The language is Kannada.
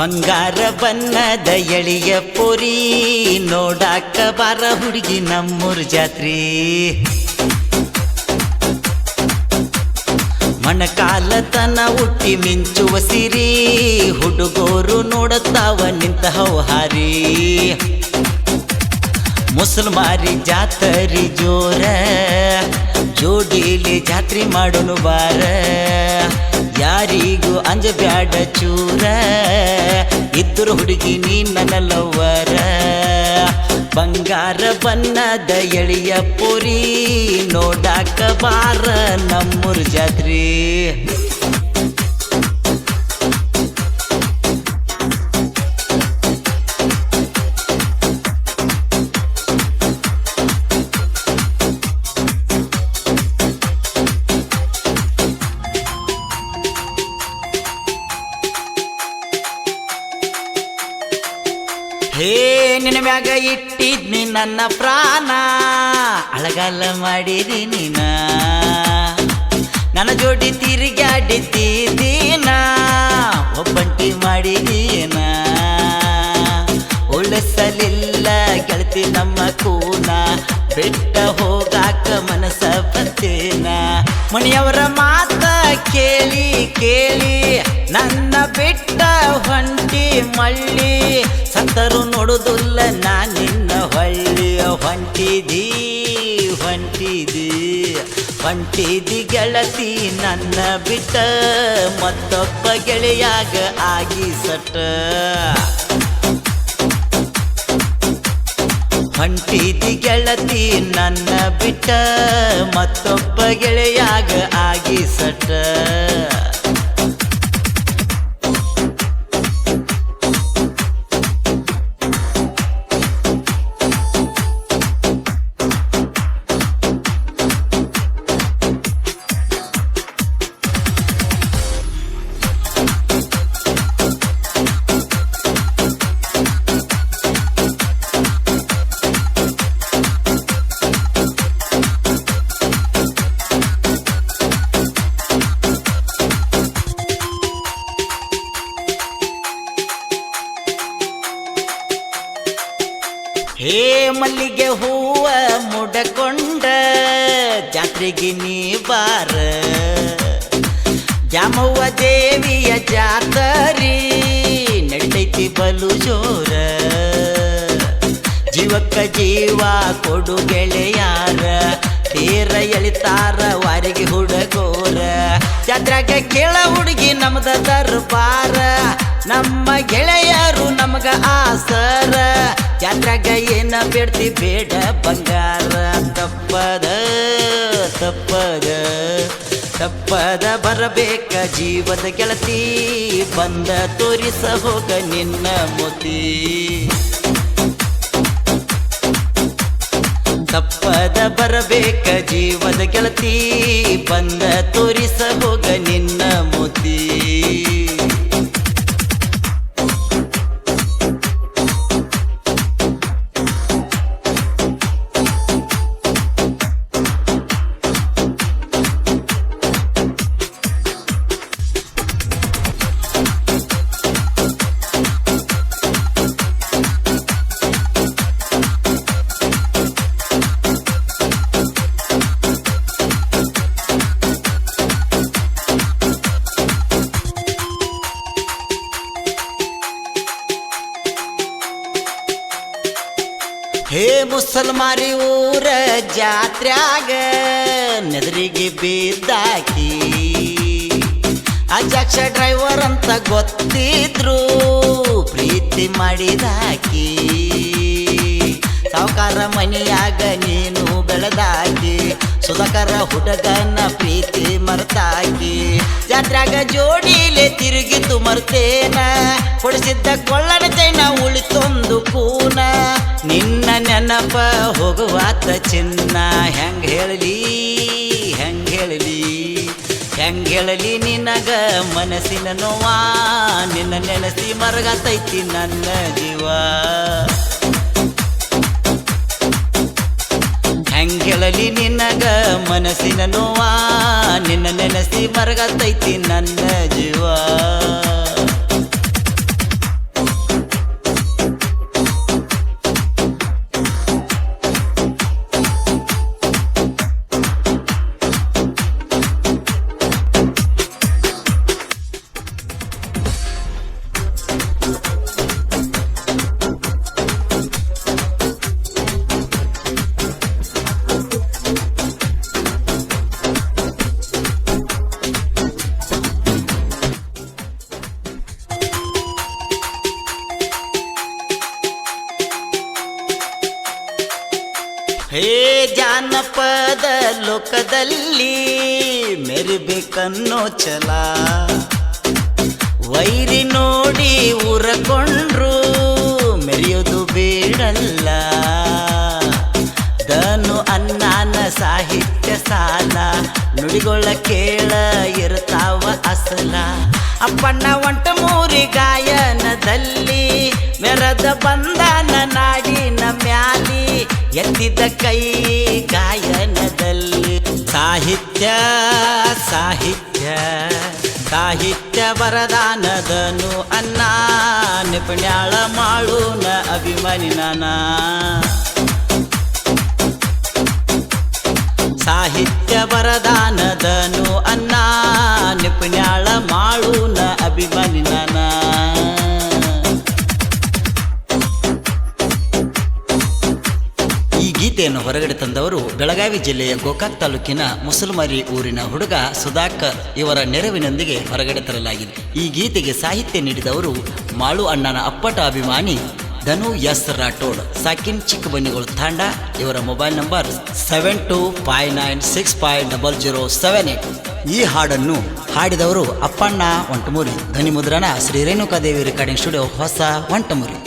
ಬಂಗಾರ ಬಣ್ಣದ ಎಳಿಯ ಪುರಿ ನೋಡಾಕ ಬಾರ ಹುಡುಗಿ ನಮ್ಮೂರು ಜಾತ್ರಿ. ಮಣಕಾಲತನ ಹುಟ್ಟಿ ಮಿಂಚುವ ಸಿರಿ, ಹುಡುಗೋರು ನೋಡುತ್ತಾವ ನಿಂತ ಹೌಹಾರಿ. ಮುಸಲ್ಮಾರಿ ಜಾತರಿ ಜೋರ, ಜೋಡಿಲಿ ಜಾತ್ರೆ ಮಾಡೋನು ಬಾರ. ಯಾರಿಗೂ ಅಂಜಬ್ಯಾಡ ಚೂರ. ಇದ್ದರು ಹುಡುಗಿ ನೀ ನನ್ನ ಲವ್ವರ ಬಂಗಾರ ಬಣ್ಣದ ಎಳಿಯ ಪುರಿ ನೋಡಾಕ ಬಾರ ನಮ್ಮೂರ್ ಜಾತ್ರಿ. ನಿನ್ನ ಮ್ಯಾಗ ಇಟ್ಟಿದ್ನಿ ನನ್ನ ಪ್ರಾಣ. ಅಳಗಾಲ ಮಾಡಿದಿ ನೀನ. ನನ್ನ ಜೋಡಿ ತಿರುಗಾಡಿದ್ದೀನ ಒಬ್ಬಂಟಿ ಮಾಡಿದೀನ ಉಳಿಸಲಿಲ್ಲ ಗೆಳತಿ ನಮ್ಮ ಕೂನ. ಬಿಟ್ಟ ಹೋಗಾಕ ಮನಸ ಬಂದೇನ ಮಣಿಯವರ ಮಾತ ಕೇಳಿ ಕೇಳಿ ನನ್ನ ಬಿಟ್ಟ ಹೊಂಟಿ ಮಳ್ಳಿ, ಸತ್ತರು ನೋಡುದಿಲ್ಲ ನಾ ನಿನ್ನ ಹೊಳ್ಳಿ. ಹೊಂಟಿದಿ ಹೊಂಟಿದಿ ಹೊಂಟಿದಿ ಗೆಳತಿ, ನನ್ನ ಬಿಟ್ಟ, ಮತ್ತೊಬ್ಬ ಗೆಳೆಯಾಗ ಆಗಿ ಸಟ್ಟ. ಹೊಂಟಿದಿ ಗೆಳತಿ, ನನ್ನ ಬಿಟ್ಟ, ಮತ್ತೊಬ್ಬ ಗೆಳೆಯಾಗ ಆಗಿ ಸಟ್ಟ. ಹೇ ಮಲ್ಲಿಗೆ ಹೂವ ಮುಡಕೊಂಡ, ಜಾತ್ರೆಗೆ ನೀ ಬಾರ. ಜಾಮವ್ವ ದೇವಿಯ ಜಾತರಿ ನಡೆತಿ ಬಲು ಜೋರ. ಜೀವಕ್ಕ ಜೀವ ಕೊಡು ಗೆಳೆಯಾರ, ತೀರ ಎಳಿತಾರ ವಾರಿಗೆ ಹುಡುಗೋರ. ಜಾತ್ರೆಗೆ ಕೇಳ ಹುಡುಗಿ ನಮ್ದ ದರ್ಬಾರ, ನಮ್ಮ ಗೆಳೆಯರು ನಮಗ ಆಸರ. ಜಾತ್ರೆಗ ಏನ ಬೇಡ್ತಿ ಬೇಡ, ಬಂಗಾರ ತಪ್ಪದ ತಪ್ಪದ ತಪ್ಪದ ಬರಬೇಕ ಜೀವದ ಗೆಳತಿ. ಬಂದ ತೋರಿಸ ಹೋಗ ನಿನ್ನ ಮೋತಿ. ತಪ್ಪದ ಬರಬೇಕ ಜೀವದ ಗೆಳತಿ. ಬಂದ ತೋರಿಸ ಹೋಗ ನಿನ್ನ ಮುಸಲ್ಮಾರಿ ಊರ ಜಾತ್ರ್ಯಾಗ ನೆದರಿಗೆ ಬಿದ್ದಾಕಿ. ಅಜಾಕ್ಷ ಡ್ರೈವರ್ ಅಂತ ಗೊತ್ತಿದ್ರು, ಪ್ರೀತಿ ಮಾಡಿದಾಕಿ. ಸಾವುಕಾರ ಮನಿಯಾಗ ನೀನು ಬೆಳೆದಾಕಿ, ಸುಧಾಕರ ಹುಡುಗನ ಪ್ರೀತಿ ಮರ್ತಾಕಿ. ಜಾತ್ರಾಗ ಜೋಡಿಲೆ ತಿರುಗಿತು ಮರ್ತೇನ ಕೊಡಿಸಿದ್ದ ಕೊಳ್ಳನ ಚೈನ ಉಳಿತೊಂದು ಕೂನ. ನಿನ್ನ ನೆನಪ ಹೋಗುವಾತ ಚಿನ್ನ. ಹೆಂಗ್ ಹೇಳಲಿ ಹೆಂಗ್ ಹೇಳಲಿ, ಹೆಂಗೆ ಹೇಳಲಿ ನಿನಗ ಮನಸ್ಸಿನ ನೋವಾ. ನಿನ್ನ ನೆನಸಿ ಮರಗತೈತಿ ನನ್ನ ಜೀವ. ಹೆಂಗೆ ಹೇಳಲಿ ನಿನಗ ಮನಸ್ಸಿನ ನೋವಾ. ನಿನ್ನ ನೆನಸಿ ಮರಗತೈತಿ ನನ್ನ ಜೀವ. ಜಾನಪದ ಲೋಕದಲ್ಲಿ ಮೆರಿಬೇಕನ್ನೋ ಛಲ. ವೈರಿ ನೋಡಿ ಉರಕೊಂಡ್ರು ಮೆರೆಯೋದು ಬೇಡಲ್ಲ. ದನು ಅನ್ನಾನ ಸಾಹಿತ್ಯ ಸಾಲ ನುಡಿಗೊಳ್ಳ ಕೇಳ ಇರ್ತಾವ ಅಸಲ. ಅಪ್ಪಣ್ಣ ಒಂಟ ಮೂರಿ ಗಾಯನದಲ್ಲಿ ಮೆರದ ಬಂದಾನ ನಾಡಿನ ಮ್ಯಾಲಿ ಎತ್ತಿದ ಕೈ. ಸಾಹಿತ್ಯ ಸಾಹಿತ್ಯ. ಸಾಹಿತ್ಯ ವರದಾನದನು ಅನ್ನ ನಿಪುಣ್ಯಾಳ ಮಾಳುನ ಅಭಿಮಾನಿ ಸಾಹಿತ್ಯ ವರದಾನದನು ಅನ್ನ ನಿಪುಣ್ಯಾಳ ಮಾಳುನ ಅಭಿಮಾನಿ ಗೀತೆಯನ್ನು ಹೊರಗಡೆ ತಂದವರು ಬೆಳಗಾವಿ ಜಿಲ್ಲೆಯ ಗೋಕಾಕ್ ತಾಲೂಕಿನ ಮುಸಲ್ಮಾರಿ ಊರಿನ ಹುಡುಗ ಸುಧಾಕರ್ ಇವರ ನೆರವಿನೊಂದಿಗೆ ಹೊರಗಡೆ ತರಲಾಗಿದೆ. ಈ ಗೀತೆಗೆ ಸಾಹಿತ್ಯ ನೀಡಿದವರು ಮಾಳು ಅಣ್ಣನ ಅಪ್ಪಟ ಅಭಿಮಾನಿ ಧನು ಎಸ್ ರಾಠೋಡ್, ಸಾಕಿನ್ ಚಿಕ್ಕಬನ್ನಿಗಳು ತಾಂಡ, ಇವರ mobile number seven two five nine six five double zero seven eight ಈ ಹಾಡನ್ನು ಹಾಡಿದವರು ಅಪ್ಪಣ್ಣ ಒಂಟಮೂರಿ ಧ್ವನಿ ಮುದ್ರಣ ಶ್ರೀ ರೇಣುಕಾದೇವಿ ರೆಕಾರ್ಡಿಂಗ್ ಸ್ಟುಡಿಯೋ ಹೊಸ ಒಂಟಮೂರಿ.